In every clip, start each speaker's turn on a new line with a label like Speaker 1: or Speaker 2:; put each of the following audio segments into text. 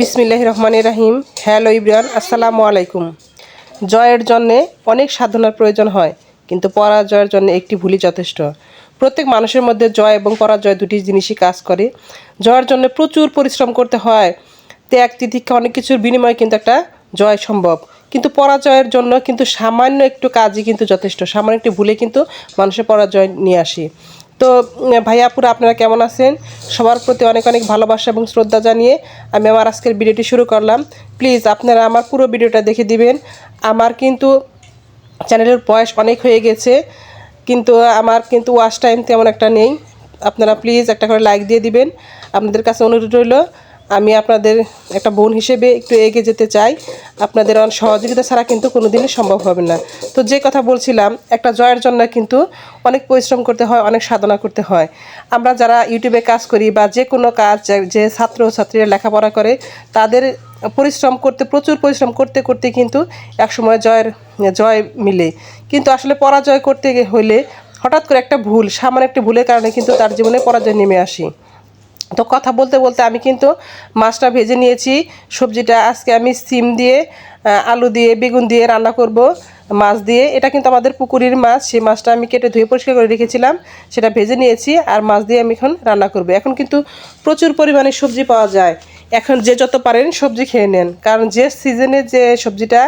Speaker 1: বিসমিল্লাহ রহমান রাহিম। হ্যালো ইব্রান, আসসালামু আলাইকুম। জয়ের জন্যে অনেক সাধনার প্রয়োজন হয়, কিন্তু পরাজয়ের জন্য একটি ভুলই যথেষ্ট। প্রত্যেক মানুষের মধ্যে জয় এবং পরাজয় দুটি জিনিসই কাজ করে। জয়ের জন্য প্রচুর পরিশ্রম করতে হয়। ত্যাগ, তিতিক্ষা অনেক কিছুর বিনিময়ে কিন্তু একটা জয় সম্ভব। কিন্তু পরাজয়ের জন্য কিন্তু সামান্য একটু কাজই কিন্তু যথেষ্ট। সামান্য একটু ভুলে কিন্তু মানুষের পরাজয় নিয়ে আসে। তো ভাইয়া ভাইয়াপুরা আপনারা কেমন আছেন? সবার প্রতি অনেক অনেক ভালোবাসা এবং শ্রদ্ধা জানিয়ে আমি আমার আজকের ভিডিওটি শুরু করলাম। প্লিজ, আপনারা আমার পুরো ভিডিওটা দেখে দিবেন। আমার কিন্তু চ্যানেলের বয়স অনেক হয়ে গেছে, কিন্তু আমার কিন্তু ওয়াশ টাইম তেমন একটা নেই। আপনারা প্লিজ একটা করে লাইক দিয়ে দিবেন। আপনাদের কাছে অনুরোধ রইল আমি আপনাদের একটা বোন হিসেবে একটু এগিয়ে যেতে চাই। আপনাদের অন- সহযোগিতা ছাড়া কিন্তু কোনো দিনই সম্ভব হবে না। তো যে কথা বলছিলাম, একটা জয়ের জন্য কিন্তু অনেক পরিশ্রম করতে হয়, অনেক সাধনা করতে হয়। আমরা যারা ইউটিউবে কাজ করি বা যে কোনো কাজ যে- ছাত্র ছাত্রীরা লেখাপড়া করে, তাদের পরিশ্রম করতে, প্রচুর পরিশ্রম করতে করতে কিন্তু একসময় জয়ের, জয় মিলে। কিন্তু আসলে পরাজয় করতে হলে হঠাৎ করে একটা ভুল, সামান্য একটা ভুলের কারণে কিন্তু তার জীবনে পরাজয় নেমে আসি। তো কথা বলতে বলতে আমি কিন্তু মাছটা ভেজে নিয়েছি। সবজিটা আজকে আমি সিম দিয়ে আলু দিয়ে, বেগুন দিয়ে রান্না করব মাছ দিয়ে। এটা কিন্তু আমাদের পুকুরের মাছ, সেই মাছটা আমি কেটে ধুয়ে পরিষ্কার করে রেখেছিলাম। সেটা ভেজে নিয়েছি আর মাছ দিয়ে আমি এখন রান্না করব। এখন কিন্তু প্রচুর পরিমাণে সবজি পাওয়া যায়। এখন যে যত পারেন সবজি খেয়ে নেন। কারণ যে সিজনে যে সবজিটা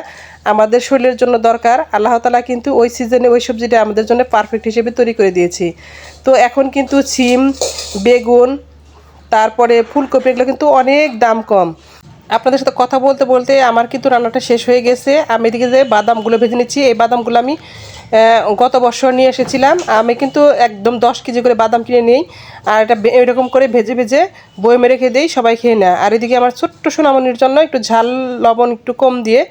Speaker 1: আমাদের শরীরের জন্য দরকার, আল্লাহ তালা কিন্তু ওই সিজনে ওই সবজিটা আমাদের জন্য পারফেক্ট হিসেবে তৈরি করে দিয়েছি। তো এখন কিন্তু সিম, বেগুন তারপরে ফুলকপি এগুলো কিন্তু অনেক দাম কম। আপনাদের সাথে কথা বলতে বলতে আমার কিন্তু রান্নাটা শেষ হয়ে গেছে। আমি এদিকে যে বাদামগুলো ভেজে নিচ্ছি, এই বাদামগুলো আমি গত বছর নিয়ে এসেছিলাম। আমি কিন্তু একদম দশ কেজি করে বাদাম কিনে নিই। আর এটা এরকম করে ভেজে ভেজে বয়ে রেখে দিই, সবাই খেয়ে নেয়। আর এদিকে আমার ছোট্ট সোনামনির জন্য একটু ঝাল লবণ একটু কম দিয়ে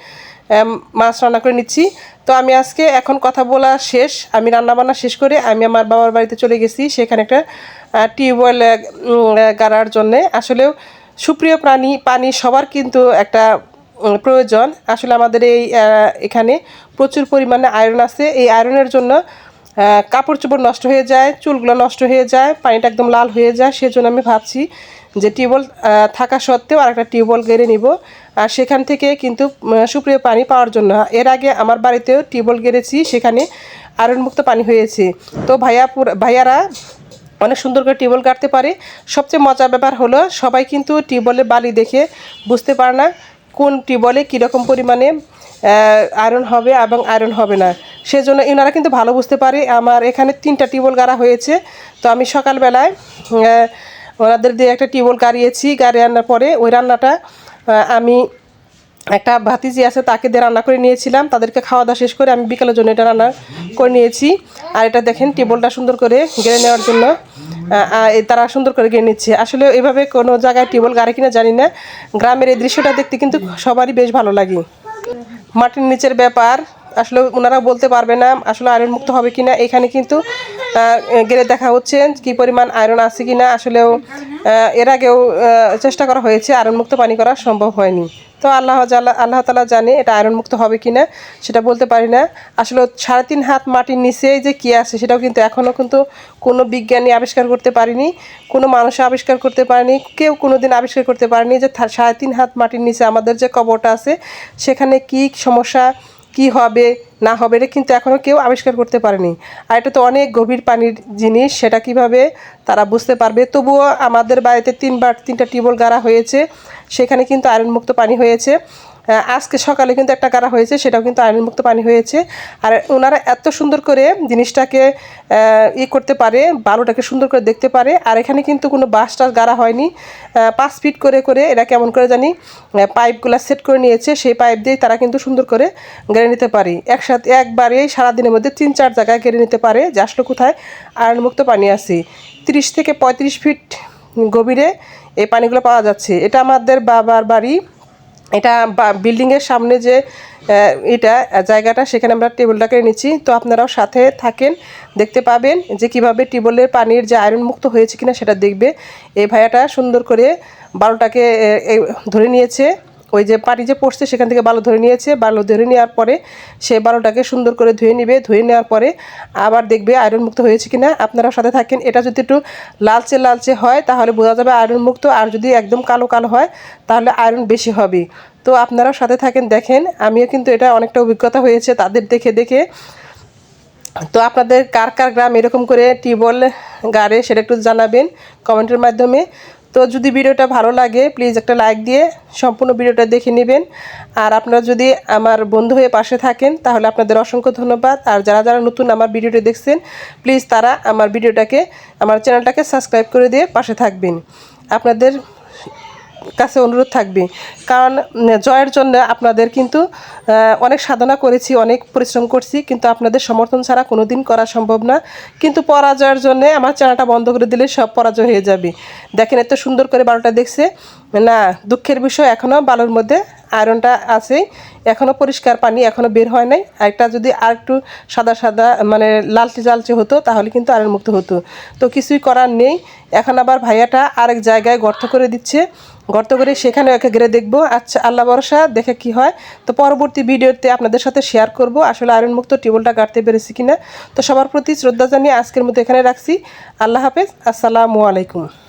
Speaker 1: মাছ রান্না করে নিচ্ছি। তো আমি আজকে এখন কথা বলা শেষ। আমি রান্না বান্না শেষ করে আমি আমার বাবার বাড়িতে চলে গেছি, সেখানে একটা টিউবওয়েল গাড়ার জন্যে। আসলেও সুপ্রিয় প্রাণী, পানি সবার কিন্তু একটা প্রয়োজন। আসলে আমাদের এই এখানে প্রচুর পরিমাণে আয়রন আছে। এই আয়রনের জন্য কাপড় চোপড় নষ্ট হয়ে যায়, চুলগুলো নষ্ট হয়ে যায়, পানিটা একদম লাল হয়ে যায়, সেজন্য আমি ভাবছি যে টিউবওয়েল থাকা সত্ত্বেও আরেকটা টিউবওয়েল গেড়ে নিব। আর সেখান থেকে কিন্তু সুপ্রিয় পানি পাওয়ার জন্য। এর আগে আমার বাড়িতেও টিউবওয়েল গেড়েছি, সেখানে আয়রনমুক্ত পানি হয়েছে। তো ভাইয়া ভাইয়ারা অনেক সুন্দর করে টিউবওয়েল কাটতে পারে। সবচেয়ে মজার ব্যাপার হলো, সবাই কিন্তু টিউবওয়েলের বালি দেখে বুঝতে পারে না কোন টিউবওয়েলে কীরকম পরিমাণে আয়রন হবে এবং আয়রন হবে না। সেজন্য এনারা কিন্তু ভালো বুঝতে পারে। আমার এখানে তিনটা টিউবওয়েল গাড়া হয়েছে। তো আমি সকালবেলায় ওনাদের দিয়ে একটা টিউবওয়েল গাড়ি আনার পরে ওই রান্নাটা আমি একটা ভাতিজি আছে, তাকে দিয়ে রান্না করে নিয়েছিলাম। তাদেরকে খাওয়া দাওয়া শেষ করে আমি বিকালের জন্য এটা রান্না করে নিয়েছি। আর এটা দেখেন টেবলটা সুন্দর করে গেড়ে নেওয়ার জন্য তারা সুন্দর করে গেড়ে নিচ্ছে। আসলে এভাবে কোনো জায়গায় টেবল গাড়ে কিনা জানি না। গ্রামের এই দৃশ্যটা দেখতে কিন্তু সবারই বেশ ভালো লাগে। মাটির নিচের ব্যাপার, আসলে ওনারা বলতে পারবে না আসলে আয়রন মুক্ত হবে কিনা। এখানে কিন্তু গেলে দেখা হচ্ছে কি পরিমাণ আয়রন আছে কিনা, আসলেও এর আগেও চেষ্টা করা হয়েছে আয়রন মুক্ত পানি করা সম্ভব হয়নি। তো আল্লাহ আল্লাহ তালা জানে এটা আয়রন মুক্ত হবে কিনা, সেটা বলতে পারি না। আসলে সাড়ে তিন হাত মাটির নিচে যে কী আছে, সেটাও কিন্তু এখনও কিন্তু কোনো বিজ্ঞানী আবিষ্কার করতে পারেনি, কোনো মানুষ আবিষ্কার করতে পারেনি, কেউ কোনো দিন আবিষ্কার করতে পারেনি যে সাড়ে তিন হাত মাটির নিচে আমাদের যে কবরটা আছে, সেখানে কি সমস্যা, কি হবে না হবে এটা কিন্তু এখনও কেউ আবিষ্কার করতে পারেনি। আর এটা তো অনেক গভীর পানির জিনিস, সেটা কীভাবে তারা বুঝতে পারবে? তবুও আমাদের বাড়িতে তিনবার, তিনটা টিউবওয়েল গাড়া হয়েছে, সেখানে কিন্তু আয়রনমুক্ত পানি হয়েছে। আজকে সকালে কিন্তু একটা গাড়া হয়েছে, সেটাও কিন্তু আয়রনমুক্ত পানি হয়েছে। আর ওনারা এত সুন্দর করে জিনিসটাকে ই করতে পারে, বালুটাকে সুন্দর করে দেখতে পারে। আর এখানে কিন্তু কোনো বাঁশ টাস গাড়া হয়নি। পাঁচ ফিট করে করে এরা কেমন করে জানি পাইপগুলো সেট করে নিয়েছে। সেই পাইপ দিয়ে তারা কিন্তু সুন্দর করে গেড়ে নিতে পারে। একসাথে একবারেই সারাদিনের মধ্যে তিন, চার জায়গায় গেড়ে নিতে পারে, যে আসলে কোথায়? আয়রনমুক্ত পানি আছে। তিরিশ থেকে পঁয়ত্রিশ ফিট গভীরে এই পানিগুলো পাওয়া যাচ্ছে। এটা আমাদের বাবার বাড়ি। এটা বিল্ডিংয়ের সামনে যে এটা জায়গাটা সেখানে আমরা টেবিলটাকে নিচ্ছি। তো আপনারাও সাথে থাকেন দেখতে পাবেন যে কীভাবে টিউবওয়েলের পানির যে আয়রন মুক্ত হয়েছে কিনা সেটা দেখবে। এই ভাইয়াটা সুন্দর করে এ, ধরে নিয়েছে। ওই যে পানি যে পড়ছে সেখান থেকে বালু ধরে নিয়েছে। বালু ধরে নেওয়ার পরে সেই বালুটাকে সুন্দর করে ধুয়ে নেবে। ধুয়ে নেওয়ার পরে আবার দেখবে আয়রন মুক্ত হয়েছে কিনা। আপনারা সাথে থাকেন। এটা যদি একটু লালচে লালচে হয়, তাহলে বোঝা যাবে আয়রন মুক্ত। আর যদি একদম কালো কালো হয়, তাহলে আয়রন বেশি হবে। তো আপনারা সাথে থাকেন, দেখেন। আমিও কিন্তু এটা অনেকটা অভিজ্ঞতা হয়েছে তাদের দেখে দেখে। তো আপনাদের কার কার গ্রাম এরকম করে টিউবওয়েল গাড়ে সেটা একটু জানাবেন কমেন্টের মাধ্যমে। তো যদি ভিডিওটা ভালো লাগে প্লিজ একটা লাইক দিয়ে সম্পূর্ণ ভিডিওটা দেখে নেবেন। আর আপনারা যদি আমার বন্ধু হয়ে পাশে থাকেন, তাহলে আপনাদের অসংখ্য ধন্যবাদ। আর যারা যারা নতুন আমার ভিডিওটি দেখছেন প্লিজ তারা আমার ভিডিওটাকে, আমার চ্যানেলটাকে সাবস্ক্রাইব করে দিয়ে পাশে থাকবেন। আপনাদের কাছে অনুরোধ থাকবে। কারণ জয়ের জন্য আপনাদের কিন্তু অনেক সাধনা করেছি, অনেক পরিশ্রম করছি, কিন্তু আপনাদের সমর্থন ছাড়া কোনো দিন করা সম্ভব না। কিন্তু পরাজয়ের জন্য আমার চ্যানেলটা বন্ধ করে দিলে সব পরাজয় হয়ে যাবে। দেখেন এত সুন্দর করে বালুটা দেখছে। না, দুঃখের বিষয় এখনও বালুর মধ্যে আয়রনটা আছে। এখনও পরিষ্কার পানি এখনও বের হয় নাই। একটা যদি আর একটু সাদা সাদা মানে লালচে লালচে হতো, তাহলে কিন্তু আয়রন মুক্ত হতো। তো কিছুই করার নেই। এখন আবার ভাইয়াটা আরেক জায়গায় গর্ত করে দিচ্ছে। গর্ত করে সেখানে একে ঘিরে দেখব। আচ্ছা আল্লাহ ভরসা, দেখে কি হয়। তো পরবর্তী ভিডিওতে আপনাদের সাথে শেয়ার করব। আসলে আয়রন মুক্ত টিউবওয়েলটা গাড়তে পেরেছি কিনা। তো সবার প্রতি শ্রদ্ধা জানিয়ে আজকের মতো এখানে রাখছি। আল্লাহ হাফেজ, আসসালামু আলাইকুম।